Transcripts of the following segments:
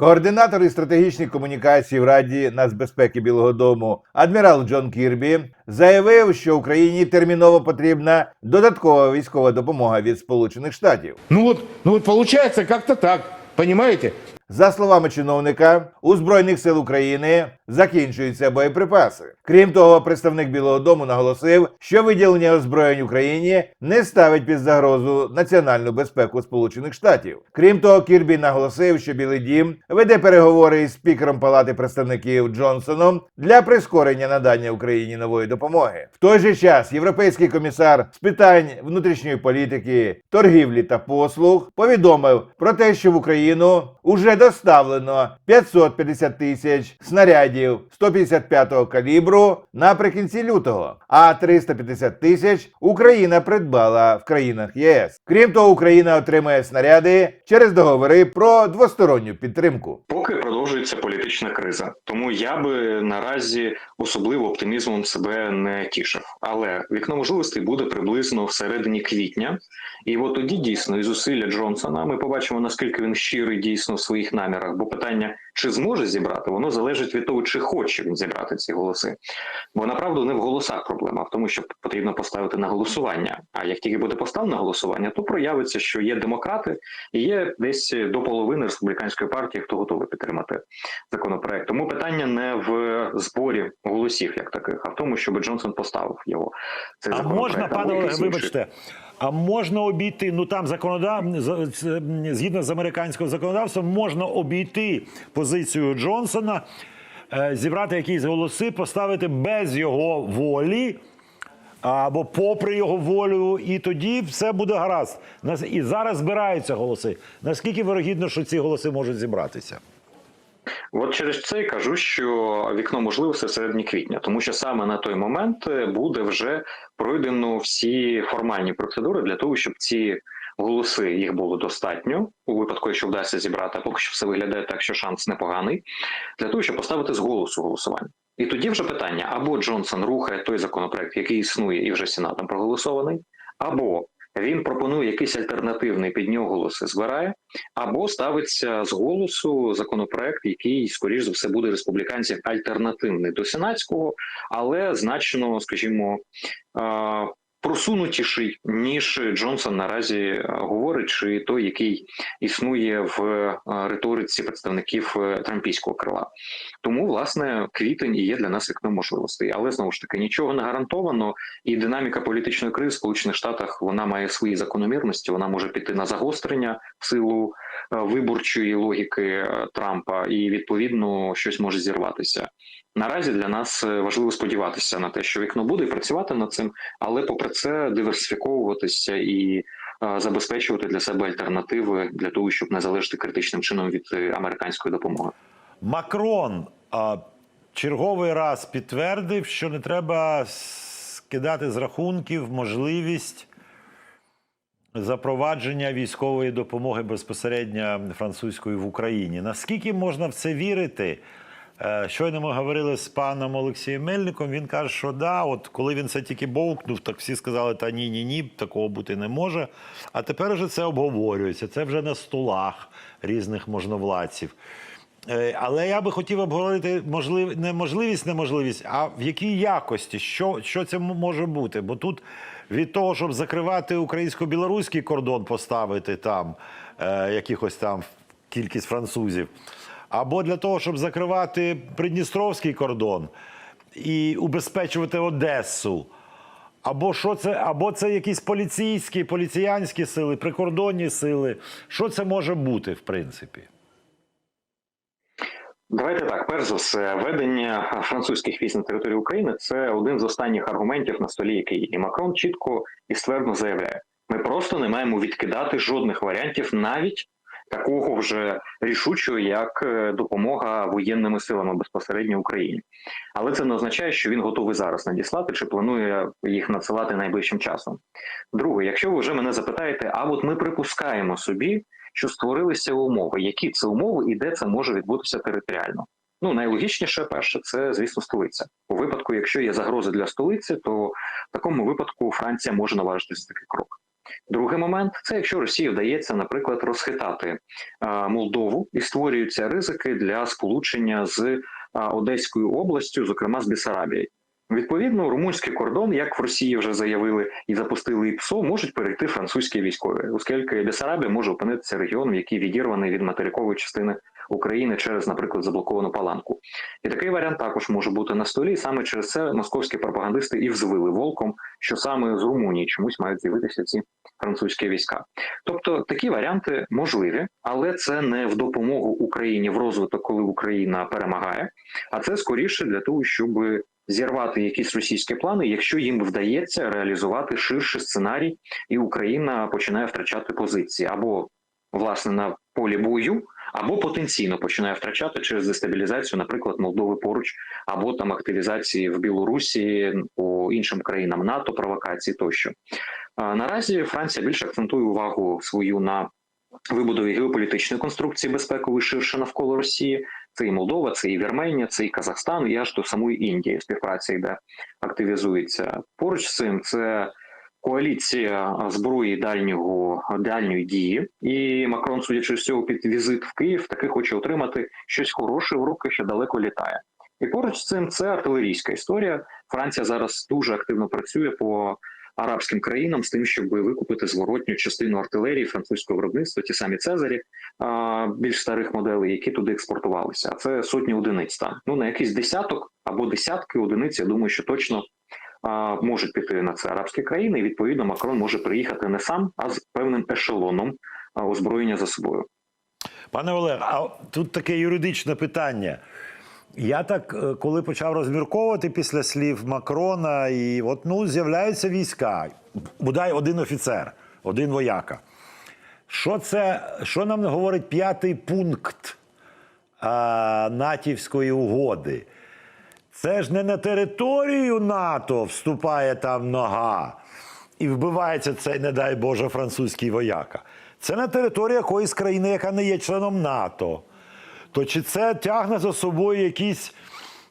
Координатор із стратегічних комунікацій в Раді нацбезпеки Білого Дому адмірал Джон Кірбі заявив, що Україні терміново потрібна додаткова військова допомога від Сполучених Штатів. Ну от ну от виходить, як-то так, понимаете? За словами чиновника, у збройних сил України закінчуються боєприпаси. Крім того, представник Білого Дому наголосив, що виділення озброєнь Україні не ставить під загрозу національну безпеку Сполучених Штатів. Крім того, Кірбі наголосив, що Білий Дім веде переговори із спікером Палати представників Джонсоном для прискорення надання Україні нової допомоги. В той же час європейський комісар з питань внутрішньої політики, торгівлі та послуг повідомив про те, що в Україну уже доставлено 550 тисяч снарядів 155-го калібру наприкінці лютого, а 350 тисяч Україна придбала в країнах ЄС. Крім того, Україна отримає снаряди через договори про двосторонню підтримку. Поки продовжується політична криза, тому я би наразі особливо оптимізмом себе не тішив. Але вікно можливостей буде приблизно всередині квітня, і от тоді дійсно і зусилля Джонсона ми побачимо наскільки він щирий дійсно в своїх намірах. Бо питання чи зможе зібрати, воно залежить від того, чи хоче він зібрати ці голоси. Бо направду не в голосах проблема, в тому, що потрібно поставити на голосування. А як тільки буде поставлено голосування, то проявиться, що є демократи і є десь до половини республіканської партії, хто готовий підтримати законопроект. Тому питання не в зборі голосів як таких, а в тому, щоб Джонсон поставив його. Цей А можна, пане інший. вибачте, а можна обійти, ну там законодав... згідно з американського законодавства, можна обійти позицію Джонсона, е, зібрати якісь голоси, поставити без його волі. Або попри його волю, і тоді все буде гаразд. І зараз збираються голоси. Наскільки вирогідно, що ці голоси можуть зібратися? От через це і кажу, що вікно можливостей в середині квітня, тому що саме на той момент е, буде вже пройдено всі формальні процедури для того, щоб ці голоси їх було достатньо у випадку, якщо вдасться зібрати. А поки що все виглядає так, що шанс непоганий для того, щоб поставити з голосу голосування. І тоді вже питання: або Джонсон рухає той законопроект, який існує і вже сенатом проголосований, або він пропонує якийсь альтернативний під нього голоси збирає, або ставиться з голосу законопроект, який, скоріш за все, буде республіканців альтернативний до сенатського, але значно, скажімо, просунутіший, ніж Джонсон наразі е, говорить, чи той, який існує в е, риториці представників е, трампійського крила. Тому, власне, квітень і є для нас вікном можливостей. Але знову ж таки нічого не гарантовано, і динаміка політичної кризи в Сполучених Штатах вона має свої закономірності. Вона може піти на загострення в силу виборчої логіки е, Трампа, і відповідно щось може зірватися. Наразі для нас е, важливо сподіватися на те, що вікно буде працювати над цим, але попри це диверсифіковуватися і е, забезпечувати для себе альтернативи для того, щоб не залежати критичним чином від е, американської допомоги. Макрон черговий раз підтвердив, що не треба скидати з рахунків можливість запровадження військової допомоги безпосередньо французької в Україні. Наскільки можна в це вірити? Е, Щойно ми говорили з паном Олексієм Мельником. Він каже, що да, от коли він це тільки бовкнув, так всі сказали, та ні, ні, ні, такого бути не може. А тепер вже це обговорюється. Це вже на столах різних можновладців. Е, Але я би хотів обговорити можлив... не можливість, неможливість, а в якій якості, що, що це може бути. Бо тут від того, щоб закривати українсько-білоруський кордон, поставити там е, якихось там кількість французів, або для того, щоб закривати Придністровський кордон і убезпечувати Одесу. Або що це, або це якісь поліцейські, поліціянські сили, прикордонні сили. Що це може бути, в принципі? Давайте так. Перш за все, ведення французьких військ на території України це один з останніх аргументів на столі, який і Макрон чітко і ствердно заявляє: ми просто не маємо відкидати жодних варіантів, навіть такого вже рішучого, як е, допомога воєнними силами безпосередньо Україні. Але це не означає, що він готовий зараз надіслати чи планує їх надсилати найближчим часом. Друге, якщо ви вже мене запитаєте, а от ми припускаємо собі, що створилися умови, які це умови і де це може відбутися територіально. Ну найлогічніше, перше, це звісно столиця. У випадку, якщо є загрози для столиці, то в такому випадку Франція може наважитися такий крок. Другий момент це якщо Росії вдається, наприклад, розхитати Молдову і створюються ризики для сполучення з Одеською областю, зокрема з Бесарабією. Відповідно, румунський кордон, як в Росії вже заявили і запустили ІПСО, можуть перейти французькі військові, оскільки Бесарабія може опинитися регіоном, який відірваний від материкової частини України через, наприклад, заблоковану паланку. І такий варіант також може бути на столі. Саме через це московські пропагандисти і взвили волком, що саме з Румунії чомусь мають з'явитися ці французькі війська. Тобто такі варіанти можливі, але це не в допомогу Україні в розвиток, коли Україна перемагає, а це скоріше для того, щоб зірвати якісь російські плани, якщо їм вдається реалізувати ширший сценарій, і Україна починає втрачати позиції або власне на полі бою, або потенційно починає втрачати через дестабілізацію, наприклад, Молдови поруч, або там активізації в Білорусі по іншим країнам НАТО, провокації тощо. Наразі Франція більше акцентує увагу свою на вибудові геополітичної конструкції безпекової ширше навколо Росії. Це і Молдова, це і Вірменія, це і Казахстан, і аж до самої Індії співпраця йде активізується. Поруч з цим це коаліція зброї дальнього дальньої дії, і Макрон, судячи з цього, під візит в Київ, таки хоче отримати щось хороше в руки, що далеко літає. І поруч з цим це артилерійська історія. Франція зараз дуже активно працює по арабським країнам з тим, щоб викупити зворотню частину артилерії французького виробництва, ті самі Цезарі більш старих моделей, які туди експортувалися. А це сотні одиниць там. Ну на якийсь десяток або десятки одиниць. Я думаю, що точно можуть піти на це арабські країни. І відповідно Макрон може приїхати не сам, а з певним ешелоном озброєння за собою. Пане Олег, а тут таке юридичне питання. Я так, е, коли почав розмірковувати після слів Макрона, і от ну з'являються війська, бодай один офіцер, один вояка. Що це, що нам говорить п'ятий пункт а, натівської угоди? Це ж не на територію НАТО вступає там нога і вбивається цей, не дай Боже, французький вояка. Це на територію якоїсь країни, яка не є членом НАТО. То чи це тягне за собою якісь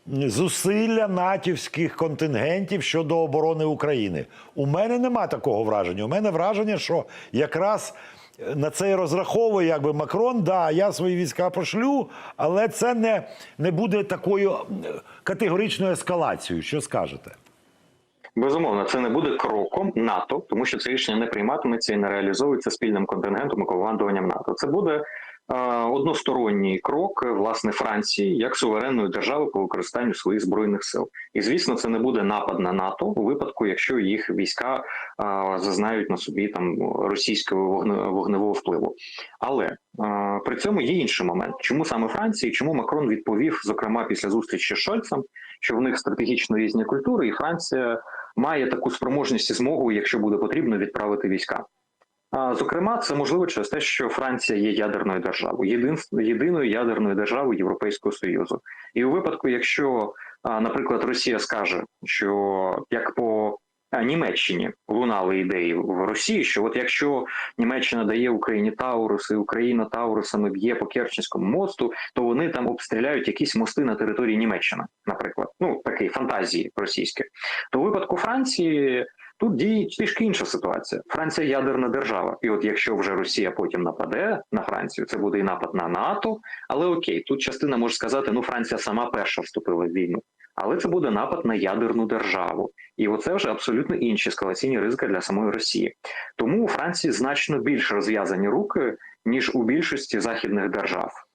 зусилля натівських контингентів щодо оборони України? У мене нема такого враження. У мене враження, що якраз е, на це і розраховує якби Макрон, да, я свої війська пошлю, але це не, не буде такою е, ескалацію. Що скажете? Безумовно, це не буде кроком НАТО, тому що це рішення не прийматиметься і не реалізовується спільним контингентом і командуванням НАТО. Це буде односторонній крок власне Франції як суверенної держави по використанню своїх збройних сил. І звісно, це не буде напад на НАТО у випадку, якщо їх війська зазнають на собі там російського вогне- вогневого впливу. Але при цьому є інший момент, чому саме Франції, чому Макрон відповів, зокрема після зустрічі з Шольцем, що в них стратегічно різні культури, і Франція має таку спроможність і змогу, якщо буде потрібно, відправити війська. Зокрема, це можливо через те, що Франція є ядерною державою, єдин, єдиною ядерною державою Європейського союзу. І у випадку, якщо, наприклад, Росія скаже, що як по Німеччині лунали ідеї в Росії, що от якщо Німеччина дає Україні Тауруси, Україна Таурусами б'є по Керченському мосту, то вони там обстріляють якісь мости на території Німеччини, наприклад, ну такі фантазії російські. То у випадку Франції тут діє трішки інша ситуація. Франція ядерна держава, і от якщо вже Росія потім нападе на Францію, це буде і напад на НАТО. Але окей, тут частина може сказати: ну Франція сама перша вступила в війну. Але це буде напад на ядерну державу, і оце вже абсолютно інші скалаційні ризики для самої Росії. Тому у Франції значно більш розв'язані руки ніж у більшості західних держав.